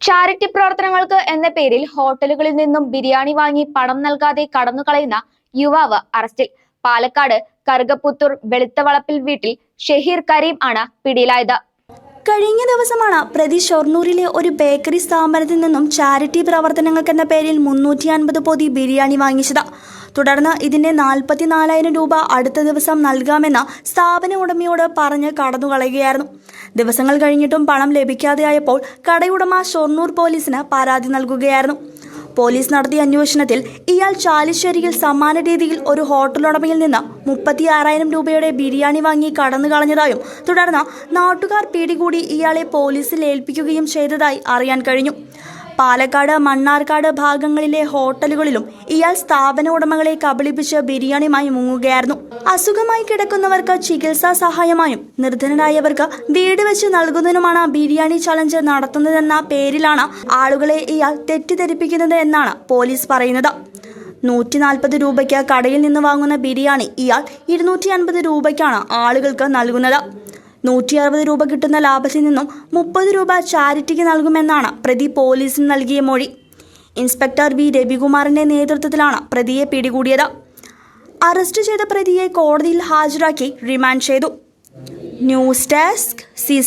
charity പ്രവർത്തനങ്ങൾക്ക് എന്ന പേരിൽ ഹോട്ടലുകളിൽ നിന്നും ബിരിയാണി വാങ്ങി പണം നൽകാതെ കടന്നു കളയുന്ന യുവാവ് അറസ്റ്റിൽ. പാലക്കാട് കറുകപ്പുത്തൂർ വെളുത്തവളപ്പിൽ വീട്ടിൽ ഷഹീർ കരീം ആണ് പിടിയിലായത്. കഴിഞ്ഞ ദിവസമാണ് പ്രതി ഷൊർണൂരിലെ ഒരു ബേക്കറി സ്ഥാപനത്തിൽ നിന്നും ചാരിറ്റി പ്രവർത്തനങ്ങൾക്കെന്ന പേരിൽ മുന്നൂറ്റി അൻപത് പൊതി ബിരിയാണി വാങ്ങിച്ചത്. തുടർന്ന് ഇതിന്റെ നാൽപ്പത്തിനാലായിരം രൂപ അടുത്ത ദിവസം നൽകാമെന്ന് സ്ഥാപന ഉടമയോട് പറഞ്ഞ് കടന്നുകളയുകയായിരുന്നു ദിവസങ്ങൾ കഴിഞ്ഞിട്ടും പണം ലഭിക്കാതെയായപ്പോൾ കടയുടമ ഷൊർണൂർ പോലീസിന് പരാതി നൽകുകയായിരുന്നു. പോലീസ് നടത്തിയ അന്വേഷണത്തിൽ ഇയാൾ ചാലിശ്ശേരിയിൽ സമാന രീതിയിൽ ഒരു ഹോട്ടൽ ഉടമയിൽ നിന്ന് മുപ്പത്തി ആറായിരം രൂപയുടെ ബിരിയാണി വാങ്ങി കടന്നു കളഞ്ഞതായും തുടർന്ന് നാട്ടുകാർ പിടികൂടി ഇയാളെ പോലീസിൽ ഏൽപ്പിക്കുകയും ചെയ്തതായി അറിയാൻ കഴിഞ്ഞു. പാലക്കാട് മണ്ണാർക്കാട് ഭാഗങ്ങളിലെ ഹോട്ടലുകളിലും ഇയാൾ സ്ഥാപന ഉടമകളെ കബളിപ്പിച്ച് ബിരിയാണിയുമായി മുങ്ങുകയായിരുന്നു. അസുഖമായി കിടക്കുന്നവർക്ക് ചികിത്സാ സഹായമായും നിർധനരായവർക്ക് വീട് വെച്ച് നൽകുന്നതിനുമാണ് ബിരിയാണി ചലഞ്ച് നടത്തുന്നതെന്ന പേരിലാണ് ആളുകളെ ഇയാൾ തെറ്റിദ്ധരിപ്പിക്കുന്നത് എന്നാണ് പോലീസ് പറയുന്നത്. നൂറ്റി നാൽപ്പത് രൂപയ്ക്ക് കടയിൽ നിന്ന് വാങ്ങുന്ന ബിരിയാണി ഇയാൾ ഇരുന്നൂറ്റി അൻപത് രൂപയ്ക്കാണ് ആളുകൾക്ക് നൽകുന്നത്. നൂറ്റി അറുപത് രൂപ കിട്ടുന്ന ലാഭത്തിൽ നിന്നും മുപ്പത് രൂപ ചാരിറ്റിക്ക് നൽകുമെന്നാണ് പ്രതി പോലീസിന് നൽകിയ മൊഴി. Inspector V. രവികുമാറിന്റെ നേതൃത്വത്തിലാണ് പ്രതിയെ പിടികൂടിയത്. അറസ്റ്റ് ചെയ്ത പ്രതിയെ കോടതിയിൽ ഹാജരാക്കി റിമാൻഡ് ചെയ്തു. News desk C